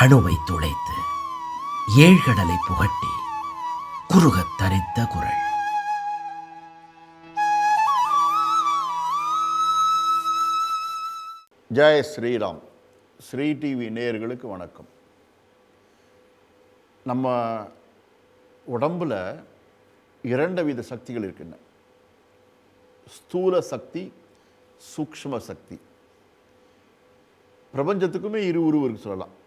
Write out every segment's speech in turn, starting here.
அணுவை துளைத்து ஏழ்கடலை புகட்டி குறுகத் தரித்த குரல். ஜெய ஸ்ரீராம். ஸ்ரீ டிவி நேயர்களுக்கு வணக்கம். நம்ம உடம்புல இரண்டு வித சக்திகள் இருக்கின்றன. ஸ்தூல சக்தி சூக்ஷ்ம சக்தி. பிரபஞ்சத்துக்குமே இரு உருவருக்கு சொல்லலாம்.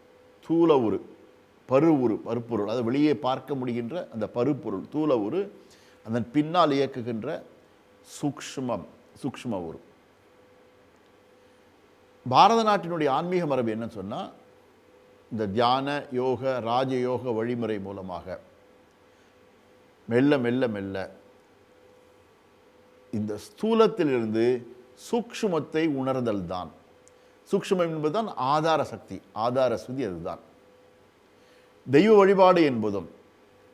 தூல உரு பரு உரு பருப்பொருள். அதை வெளியே பார்க்க முடிகின்ற அந்த பருப்பொருள் தூல உரு அதன் பின்னால் இயக்குகின்ற சூக்ஷ்மம் சூக்ஷ்ம உரு பாரத நாட்டினுடைய ஆன்மீக மரபு என்னன்னு சொன்னால் இந்த தியான யோக ராஜயோக வழிமுறை மூலமாக மெல்ல மெல்ல மெல்ல இந்த ஸ்தூலத்திலிருந்து சூக்ஷ்மத்தை உணர்தல் தான். சூக்ஷ்மம் என்பதுதான் ஆதார சக்தி ஆதார சுதி அதுதான். தெய்வ வழிபாடு என்பதும்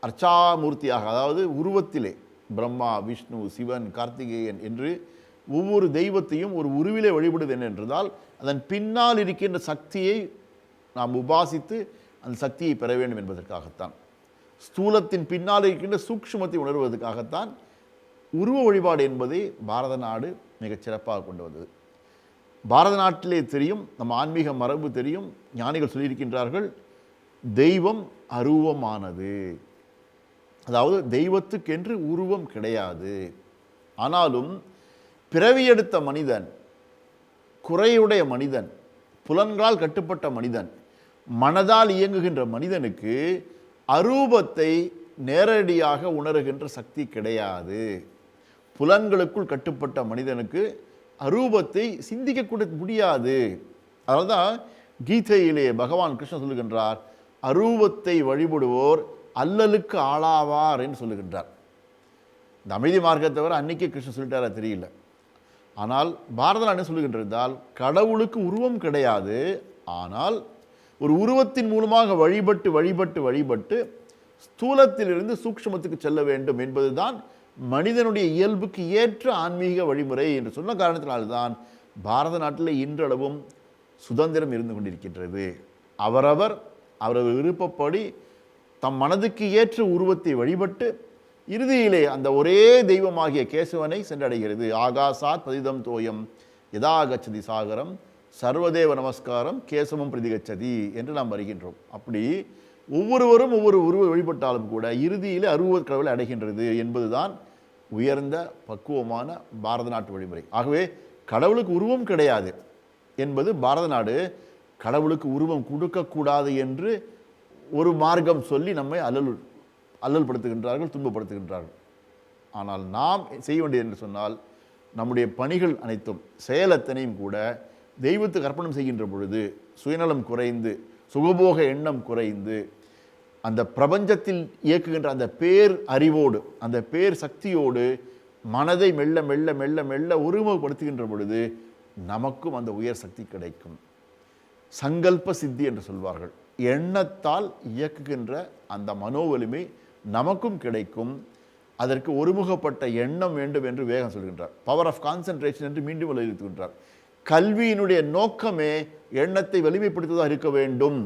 அர்ச்சாமூர்த்தியாக அதாவது உருவத்திலே பிரம்மா விஷ்ணு சிவன் கார்த்திகேயன் என்று ஒவ்வொரு தெய்வத்தையும் ஒரு உருவிலே வழிபடுவது என்னென்றால் அதன் பின்னால் இருக்கின்ற சக்தியை நாம் உபாசித்து அந்த சக்தியை பெற வேண்டும் என்பதற்காகத்தான். ஸ்தூலத்தின் பின்னால் இருக்கின்ற சூக்ஷ்மத்தை உணர்வதற்காகத்தான் உருவ வழிபாடு என்பதை பாரத நாடு மிகச் சிறப்பாக கொண்டு வந்தது. பாரத நாட்டிலே தெரியும் நம்ம ஆன்மீக மரபு தெரியும் ஞானிகள் சொல்லியிருக்கின்றார்கள் தெய்வம் அருவமானது அதாவது தெய்வத்துக்கென்று உருவம் கிடையாது. ஆனாலும் பிறவியெடுத்த மனிதன் குறையுடைய மனிதன் புலன்களால் கட்டுப்பட்ட மனிதன் மனதால் இயங்குகின்ற மனிதனுக்கு அரூபத்தை நேரடியாக உணருகின்ற சக்தி கிடையாது. புலன்களுக்குள் கட்டுப்பட்ட மனிதனுக்கு அரூபத்தை சிந்திக்கக்கூட முடியாது. அதனால தான் கீதையிலே பகவான் கிருஷ்ணன் சொல்லுகின்றார் அரூபத்தை வழிபடுவோர் அல்லலுக்கு ஆளாவார் என்று சொல்லுகின்றார். இந்த அமைதி மார்க்கத்தை தவிர அன்னைக்கே கிருஷ்ணன் சொல்லிட்டாரா தெரியல. ஆனால் பாரதம் என்ன சொல்லுகின்றிருந்தால் கடவுளுக்கு உருவம் கிடையாது. ஆனால் ஒரு உருவத்தின் மூலமாக வழிபட்டு வழிபட்டு வழிபட்டு ஸ்தூலத்திலிருந்து சூக்ஷ்மத்துக்கு செல்ல வேண்டும் என்பதுதான் மனிதனுடைய இயல்புக்கு ஏற்ற ஆன்மீக வழிமுறை என்று சொன்ன காரணத்தினால்தான் பாரத நாட்டில் இன்றளவும் சுதந்திரம் இருந்து கொண்டிருக்கின்றது. அவரவர் அவரவர் விருப்பப்படி தம் மனதுக்கு ஏற்ற உருவத்தை வழிபட்டு இறுதியிலே அந்த ஒரே தெய்வமாகிய கேசவனை சென்றடைகிறது. ஆகாசாத் பதிதம் தோயம் யதா கச்சதி சாகரம் சர்வதேவ நமஸ்காரம் கேசவம் பிரதிகச்சதி என்று நாம் வருகின்றோம். அப்படி ஒவ்வொருவரும் ஒவ்வொரு உருவ வழிபட்டாலும் கூட இறுதியிலே அருவ கடவுளை அடைகின்றது என்பதுதான் உயர்ந்த பக்குவமான பாரத நாட்டு வழிமுறை. ஆகவே கடவுளுக்கு உருவம் கிடையாது என்பது பாரத நாடு கடவுளுக்கு உருவம் கொடுக்கக்கூடாது என்று ஒரு மார்க்கம் சொல்லி நம்மை அல்லல் அல்லல்படுத்துகின்றார்கள் துன்பப்படுத்துகின்றார்கள். ஆனால் நாம் செய்ய வேண்டியது என்று சொன்னால் நம்முடைய பணிகள் அனைத்தும் செயலத்தனையும் கூட தெய்வத்துக்கு அர்ப்பணம் செய்கின்ற பொழுது சுயநலம் குறைந்து சுகபோக எண்ணம் குறைந்து அந்த பிரபஞ்சத்தில் இயக்குகின்ற அந்த பேர் அறிவோடு அந்த பேர் சக்தியோடு மனதை மெல்ல மெல்ல மெல்ல மெல்ல ஒருமுகப்படுத்துகின்ற பொழுது நமக்கும் அந்த உயர் சக்தி கிடைக்கும். சங்கல்ப சித்தி என்று சொல்வார்கள். எண்ணத்தால் இயக்குகின்ற அந்த மனோவலிமை நமக்கும் கிடைக்கும். அதற்கு ஒருமுகப்பட்ட எண்ணம் வேண்டும் என்று வேகம் சொல்கின்றார். பவர் ஆஃப் கான்சன்ட்ரேஷன் என்று மீண்டும் வலியுறுத்துகின்றார். கல்வியினுடைய நோக்கமே எண்ணத்தை வலிமைப்படுத்துவதாக இருக்க வேண்டும்.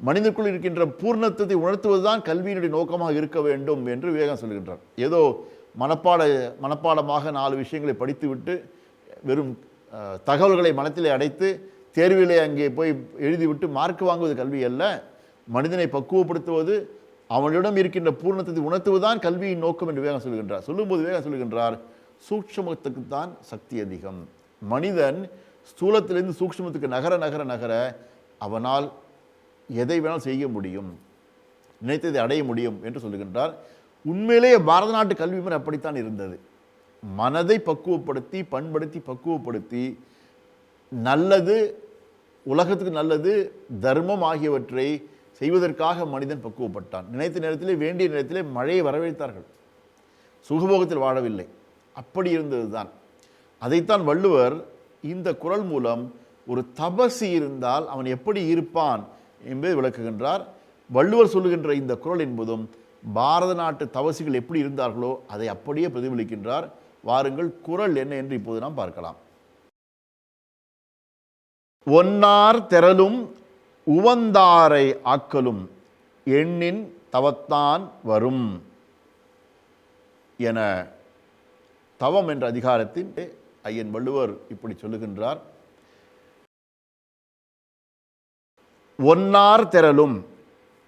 மனிதனுக்குள் இருக்கின்ற பூர்ணத்துவத்தை உணர்த்துவதுதான் கல்வியினுடைய நோக்கமாக இருக்க வேண்டும் என்று விவேகம் சொல்கின்றார் ஏதோ மனப்பாட மனப்பாடமாக நாலு விஷயங்களை படித்துவிட்டு வெறும் தகவல்களை மனத்திலே அடைத்து தேர்விலே அங்கே போய் எழுதிவிட்டு மார்க் வாங்குவது கல்வி அல்ல. மனிதனை பக்குவப்படுத்துவது அவனிடம் இருக்கின்ற பூர்ணத்தை உணர்த்துவதுதான் கல்வியின் நோக்கம் என்று வேகம் சொல்கின்றார் சொல்லும்போது வேகம் சொல்கின்றார் சூக்ஷ்மத்துக்கு தான் சக்தி அதிகம். மனிதன் ஸ்தூலத்திலிருந்து சூக்ஷ்மத்துக்கு நகர நகர நகர அவனால் எதை வேணாலும் செய்ய முடியும் நினைத்ததை அடைய முடியும் என்று சொல்லுகின்றார். உண்மையிலேயே பாரத நாட்டு கல்வி முறை அப்படித்தான் இருந்தது. மனதை பக்குவப்படுத்தி பண்படுத்தி பக்குவப்படுத்தி நல்லது உலகத்துக்கு நல்லது தர்மம் ஆகியவற்றை செய்வதற்காக மனிதன் பக்குவப்பட்டான். நினைத்த நேரத்திலே வேண்டிய நேரத்திலே மழையை வரவேற்றார்கள் சுகபோகத்தில் வாழவில்லை. அப்படி இருந்ததுதான். அதைத்தான் வள்ளுவர் இந்த குறள் மூலம் ஒரு தபசி இருந்தால் அவன் எப்படி இருப்பான்? என்பதை விளக்குகின்றார். வள்ளுவர் சொல்லுகின்ற இந்த குறள் என்பதும் பாரத நாட்டு தவசிகள் எப்படி இருந்தார்களோ அதை அப்படியே பிரதிபலிக்கின்றார். வாருங்கள் குறள் என்ன என்று இப்போது நாம் பார்க்கலாம். ஒன்னார் திரளும் உவந்தாரை ஆக்கலும் எண்ணின் தவத்தான் வரும் என தவம் என்ற அதிகாரத்தின் ஐயன் வள்ளுவர் இப்படி சொல்லுகின்றார். ஒன்னார் திரளும்.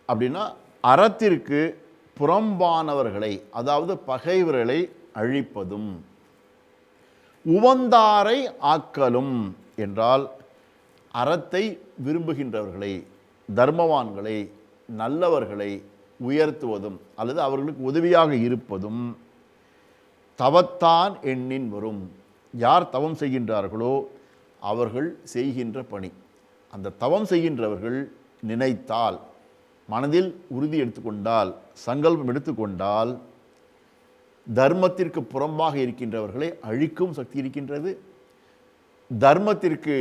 அப்படின்னா அறத்திற்கு புறம்பானவர்களை அதாவது பகைவர்களை அழிப்பதும். உவந்தாரை ஆக்கலும் என்றால் அறத்தை விரும்புகின்றவர்களை தர்மவான்களை நல்லவர்களை உயர்த்துவதும் அல்லது அவர்களுக்கு உதவியாக இருப்பதும். தவத்தான் எண்ணின் வரும். யார் தவம் செய்கின்றார்களோ அவர்கள் செய்கின்ற பணி. அந்த தவம் செய்கின்றவர்கள் நினைத்தால் மனதில் உறுதி எடுத்துக்கொண்டால் சங்கல்பம் எடுத்துக்கொண்டால் தர்மத்திற்கு புறம்பாக இருக்கின்றவர்களை அழிக்கும் சக்தி இருக்கின்றது. தர்மத்திற்கு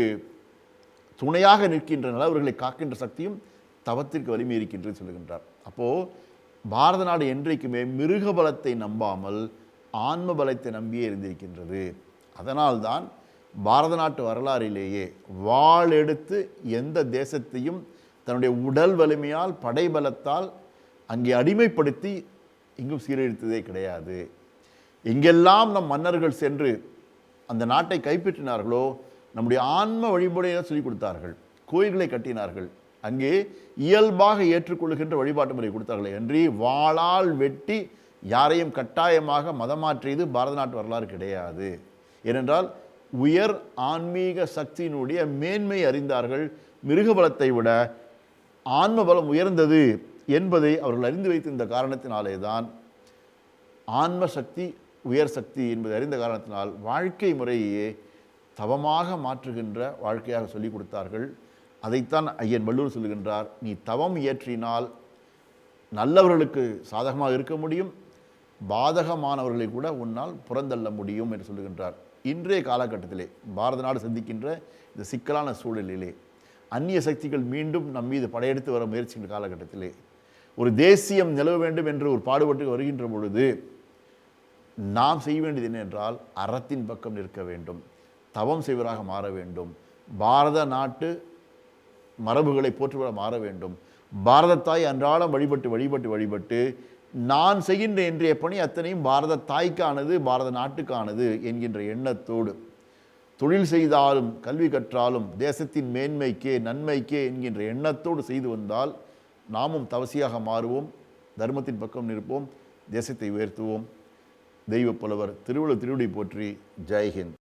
துணையாக நிற்கின்ற அவர்களை காக்கின்ற சக்தியும் தவத்திற்கு வலிமை இருக்கின்றது சொல்லுகின்றார். அப்போது பாரத நாடு என்றைக்குமே மிருக பலத்தை நம்பாமல் ஆன்ம பலத்தை நம்பியே இருந்திருக்கின்றது. அதனால்தான் பாரத நாட்டு வரலாறிலேயே வாள் எடுத்து எந்த தேசத்தையும் தன்னுடைய உடல் வலிமையால் படைபலத்தால் அங்கே அடிமைப்படுத்தி இங்கும் சீரழித்ததே கிடையாது. எங்கெல்லாம் நம் மன்னர்கள் சென்று அந்த நாட்டை கைப்பற்றினார்களோ நம்முடைய ஆன்ம வழிமுறையை சொல்லிக் கொடுத்தார்கள். கோயில்களை கட்டினார்கள். அங்கே இயல்பாக ஏற்றுக்கொள்கின்ற வழிபாட்டு முறை கொடுத்தார்கள் என்று வாளால் வெட்டி யாரையும் கட்டாயமாக மதமாற்றியது பாரத நாட்டு வரலாறு கிடையாது. ஏனென்றால் உயர் ஆன்மீக சக்தியினுடைய மேன்மை அறிந்தார்கள். மிருக பலத்தை விட ஆன்ம பலம் உயர்ந்தது என்பதை அவர்கள் அறிந்து வைத்திருந்த காரணத்தினாலே தான் ஆன்ம சக்தி உயர் சக்தி என்பதை அறிந்த காரணத்தினால் வாழ்க்கை முறையே தவமாக மாற்றுகின்ற வாழ்க்கையாக சொல்லிக் கொடுத்தார்கள். அதைத்தான் ஐயன் வள்ளுவர் சொல்லுகின்றார் நீ தவம் இயற்றினால் நல்லவர்களுக்கு சாதகமாக இருக்க முடியும் பாதகமானவர்களை கூட உன்னால் புறந்தள்ள முடியும் என்று சொல்லுகின்றார். இன்றைய காலகட்டத்திலே பாரத நாடு சந்திக்கின்ற இந்த சிக்கலான சூழலிலே அந்நிய சக்திகள் மீண்டும் நம் மீது படையெடுத்து வர முயற்சிக்கின்ற காலகட்டத்திலே ஒரு தேசியம் நிலவ வேண்டும் என்று ஒரு பாடுபட்டு வருகின்ற பொழுது நாம் செய்ய வேண்டியது என்னென்றால் அறத்தின் பக்கம் நிற்க வேண்டும் தவம் செய்வராக மாற வேண்டும் பாரத நாட்டு மரபுகளை போற்றுவர மாற வேண்டும் பாரத தாய் அன்றாடம் வழிபட்டு வழிபட்டு வழிபட்டு நான் செய்கின்ற இன்றைய பணி அத்தனையும் பாரத தாய்க்கானது பாரத நாட்டுக்கானது என்கின்ற எண்ணத்தோடு. தொழில் செய்தாலும் கல்வி கற்றாலும் தேசத்தின் மேன்மைக்கே நன்மைக்கே என்கின்ற எண்ணத்தோடு செய்து வந்தால் நாமும் தவசியாக மாறுவோம் தர்மத்தின் பக்கம் நிற்போம் தேசத்தை உயர்த்துவோம். தெய்வப் புலவர் திருவள்ளுவர் திருவடி போற்றி ஜெய்ஹிந்த்